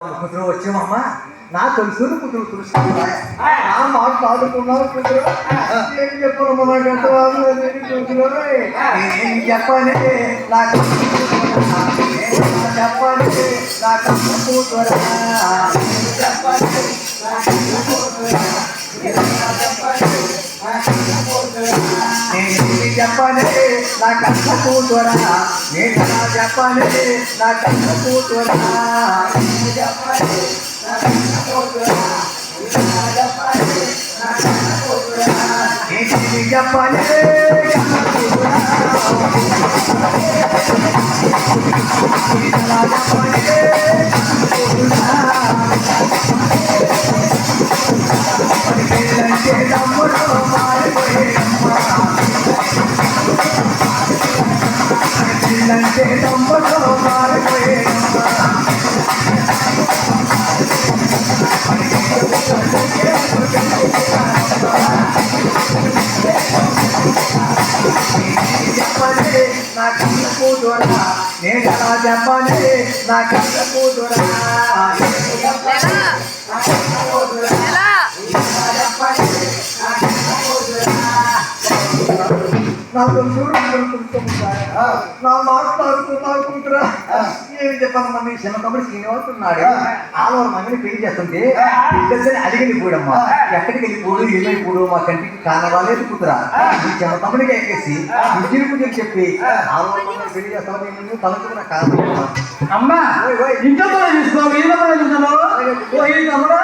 కూతురు వచ్చామమ్మా? నా తెలుసు కూతురు తెలుసు నా మాట పాడుకున్నావు కూతురు ఏం చెప్పాలమ్మా నాకు ఎంత చెప్పాలి? నాకు చెప్పాలి నాకు కూతురా నేను చెప్పాలి నా కన్న కూతురా నేను చెప్పాలి నా కన్న కూతురా నేను చెప్పాలి నా కన్న కూతురా నేను చెప్పాలి కన్న కూతురా పిల్లంటే పిల్లంటే తమ్ముడు మారిపోయేమ్మా చెప్పండి నా కన్న కూతురా నేను ఎలా చెప్పండి నా కన్న నాకు చూడుకుంటుంటా నా మాట్లాడుతున్నాకుంటురా ఏమి చెప్పాలమ్మా మీ చిన్న తమ్ముడు శ్రీనివాస్ ఉన్నాడు. ఆలవరం మమ్మీని పెళ్ళి చేస్తుంటే పిల్లలు అడిగి వెళ్ళిపోడమ్మా ఎక్కడికి వెళ్ళిపోడు ఏమైపోడు మా కంటికి కానవాలేదు కూతురా. మీ చిన్న తమ్ముడికి ఎక్కేసి విద్యుని పూజలు చెప్పి మమ్మల్ని పెళ్ళి చేస్తామని నేను తలుచుకున్న కారణం అమ్మా ఇంట్లో కూడా చూసుకో వీళ్ళ కూడా చూసాను ఈ తమ్ముడా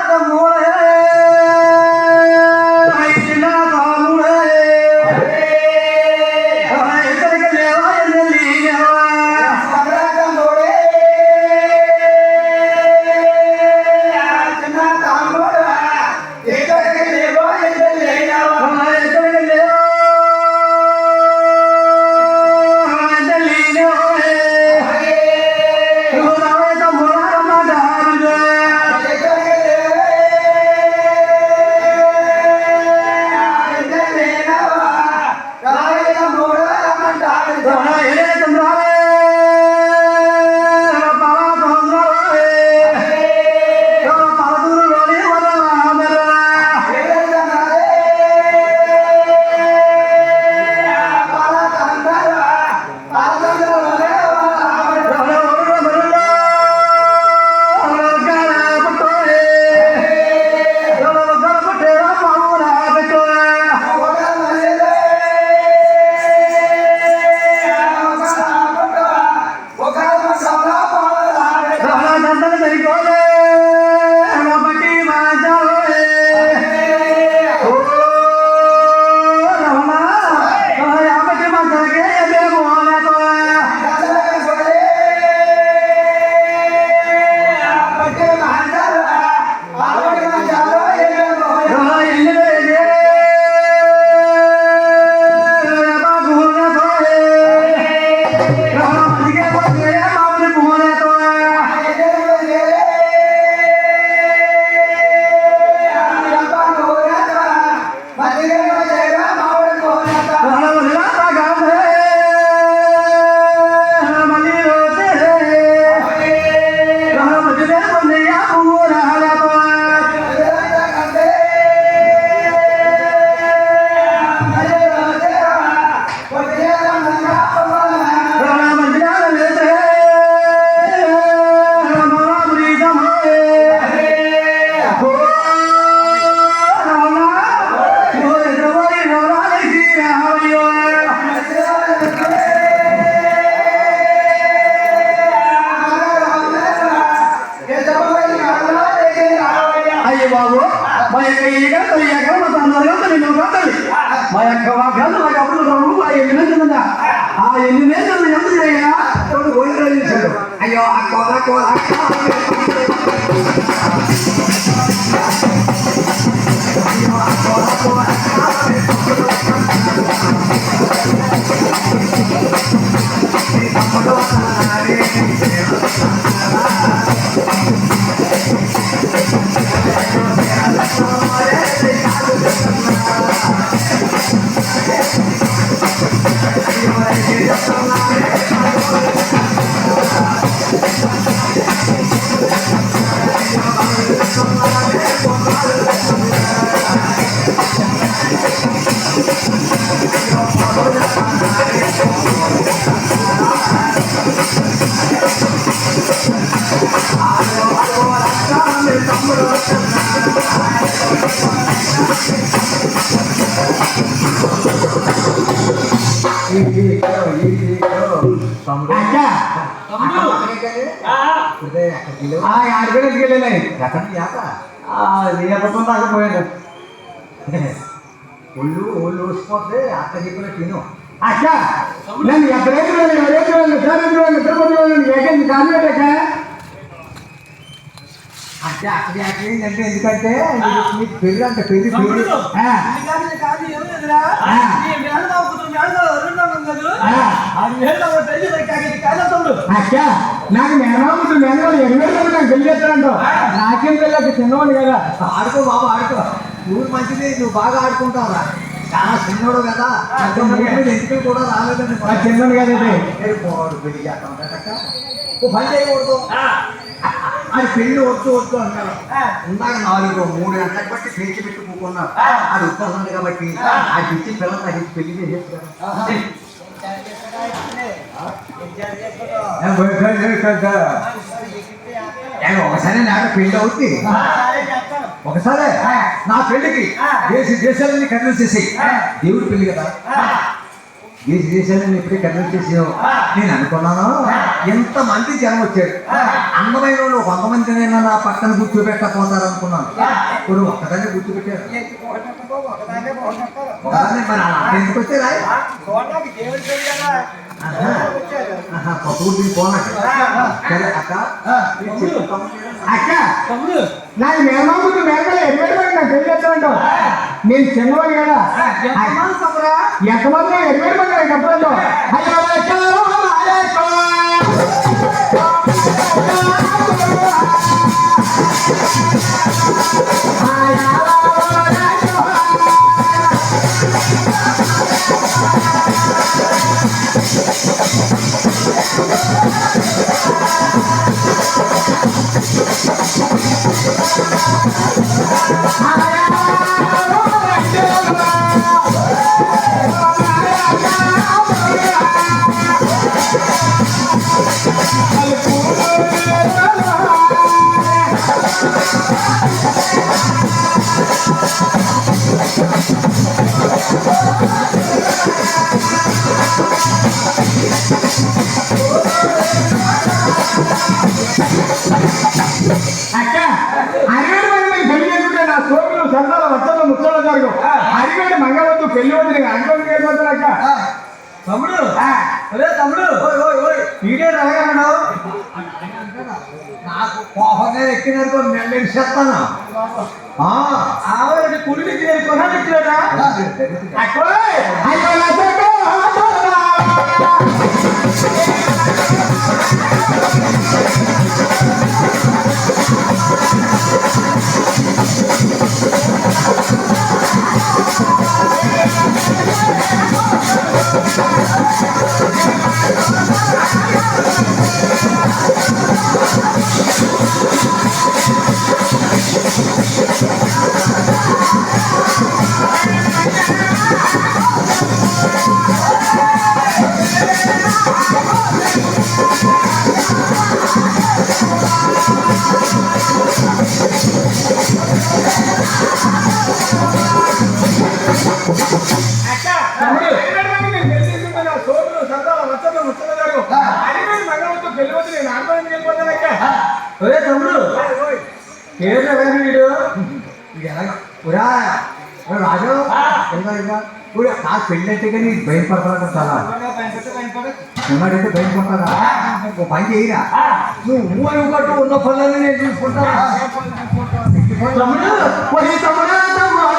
கண்ணாக அப்படின்னு ரொம்ப என்ன சொல்லுங்க ஆ என்னமே சொல்லுங்க எப்படி ஐயா ஒன்று சொல்லும் ஐயோ அக்கோ அக்கோ அக்கோ ఆ ఆడపిల్లకి వెళ్ళలే ఎక్కడికి యాక? నీ అబద్ధం తాకపోయాడు ఒళ్ళు ఒళ్ళు ఊసిపోతే అక్క చెప్పిన తిను అక్క నన్ను ఎక్కడైతే వెళ్ళి ఎవరైతే వెళ్ళి ఎక్కడైతే వెళ్ళి తిరుపతి వెళ్ళి ఏకంగా కానివ్వటక్క అంటే అక్కడ అక్కడ ఏంటంటే ఎందుకంటే నీకు- నీకు పెళ్ళి అంటే పెళ్ళి పెళ్ళి ఆ, కాదు కాదు అక్క నాకు మేనమాముడు మేనమాడు ఎన్నో నాకు పెళ్ళి చేస్తానంట నాకేం పెళ్ళి చిన్నవాడు కదా. ఆడుకో బాబు ఆడుకో. ఊరు మంచిది నువ్వు బాగా ఆడుకుంటావురా. చాలా చిన్నోడు కదా. ఎంటికలు కూడా రాలేదని ఆ చిన్నవాడు కదండి పోవాడు పెళ్ళి చేస్తా ఉంటాడక్క ఓ పని చేయకూడదు. అది పెళ్ళి వద్దు వద్దు అన్నాడు ఇందాక నాలుగు మూడు గంటలకు బట్టి పేచి పెట్టి కూకున్నాడు అది ఉత్తరాలు కాబట్టి ఆ. ఇచ్చి పిల్లలు పెళ్ళి చేసేస్తారు ఒకసారి నాకు పెళ్ళి అవుతుంది ఒకసారి? నా పెళ్ళికి దేశ దేశాలన్నీ కన్విన్స్ చేసేయి. దేవుడి పెళ్ళి కదా? దేశ దేశాలన్నీ ఎప్పుడే కన్విన్స్ చేసావు నేను అనుకున్నాను. ఎంత మంది జనం వచ్చారు? అందమైన వాళ్ళు వంద మందినైనా నా పక్కన కూర్చోబెట్టకపోతారు అనుకున్నాను ఇప్పుడు ఒక్కదాన్ని కూర్చోబెట్టారు ఒకదాన్ని మరి అలా ఎందుకు వచ్చారా? పప్పుడు సరే అక్క. అక్క. నాకు మేనమాముడు నాకు పెళ్ళి చేస్తానంట నేను చిన్నవాడు కదా. ఎంతమంది మంది నాకు చెప్పలేదు అయ్యో పెళ్ళి నీకు అనుకోని వెళ్ళిపోతాను అక్క. తమ్ముడు. అదే తమ్ముడు. వీడే రాగలన్నావు నాకు కోపంగా ఎక్కినారు నేను చెప్తాను? ఆవిడ కుడికి కొనాలి ఇచ్చినట అక్క అయ్యో ఒరే తమ్ముడు. ఏదో వేరే వీడు ఉరా రాజు. ఇప్పుడు నాకు పెళ్ళి అంటే కానీ భయపడతాడు చాలా ఉన్నాడంటే భయపడతాడా ఓ పని చేయరా? నువ్వు అని ఒకటి ఉన్న పనులన్నీ నేను చూసుకుంటాను? తమ్ముడు ఒరే తమ్ముడా తమ్ముడా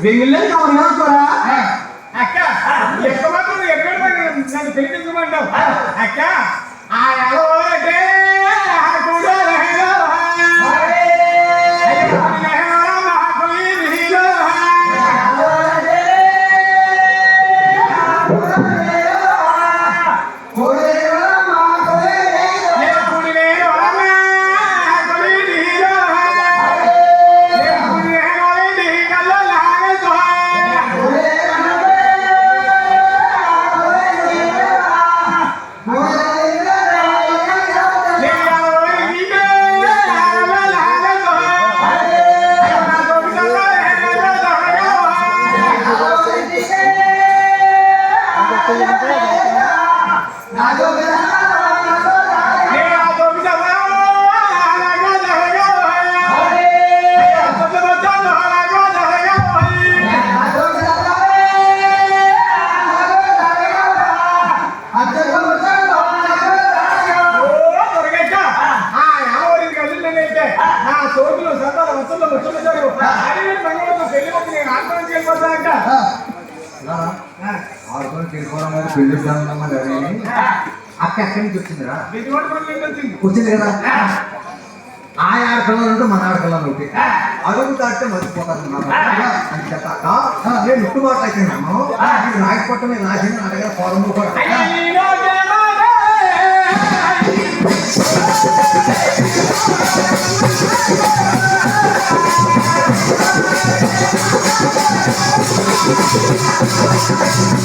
వెంగిలే కవర్ కూడా అక్క ఎక్క మాత్రం ఎక్కడ నన్ను పిలిపించమంటావు. అక్క ఆ ఆడుకొని తిరుకోవడం మీద పెళ్ళి ప్రారంభం కానీ అక్క ఎక్కడి నుంచి వచ్చిందిరా? వచ్చింది. కదా. ఆ. ఆడపిల్లలు ఉంటే మన ఆడపిల్లలు ఒకటి. అడుగు దాటితే మర్చిపోతారు అని చెప్పాక నేను ఉట్టు మాట్లాడుతున్నాను ఇది రాకపోవటమే రాసింది నా దగ్గర ఫారం కూడా. తమ్ముడు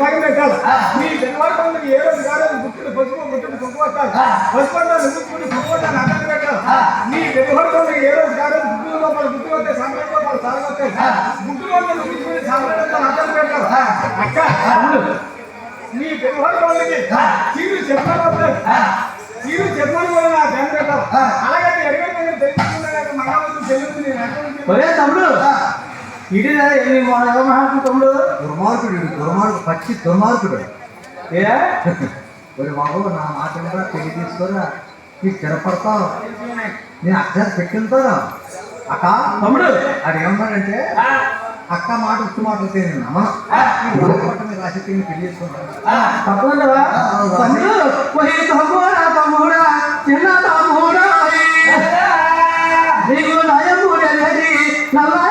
పెట్టాలి? నీ పెద్దవారి పనులకు ఏ రోజు కాదు గుట్టుడు పసుపు గుట్టుడు కుంకు వస్తాను పసుపు వస్తాను గుట్టుకుని కుంకు వస్తాను అడ్డం పెట్టాలి పెద్దవారి పనులకు ఏ రోజు కాదు గుట్టు లోపల గుట్టు వస్తే సాంబ్రాజ్యం లోపల సాగు వస్తాయి గుట్టు లోపల గుట్టుకుని సాంబ్రాజ్యం అడ్డం పెట్టాలి? అక్క పెద్దవారి పనులకి చీరు చెప్పాలి చీరు చెప్పాలి కూడా నా ఫ్యాన్ పెట్టాలి? అలాగే ఎరగడం తెలుసుకున్నాక మగవాళ్ళు చెల్లుతుంది నేను అక్కడ ఒరే తమ్ముడు ఇది మహాత్మ తమ్ముడు దుర్మార్గుడు దుర్మార్గుడు పచ్చి దుర్మార్గుడు ఏ ఒరి బాబు నా మాట కూడా పెళ్ళి తీసుకోరా నీకు స్థిరపడతావు నేను అక్షరం పెట్టింతాను అక్క తమ్ముడు అది ఏమన్నాడంటే అక్క మాట ఉత్తు నేను నమ్మను ఈ రాజపట్ట మీద రాసి తిని పెళ్ళి చేసుకుంటాను తప్పకుండా తమ్ముడు తమ్ముడా తమ్ముడా చిన్న తమ్ముడా నీకు నయముడేది నల్లగానోయి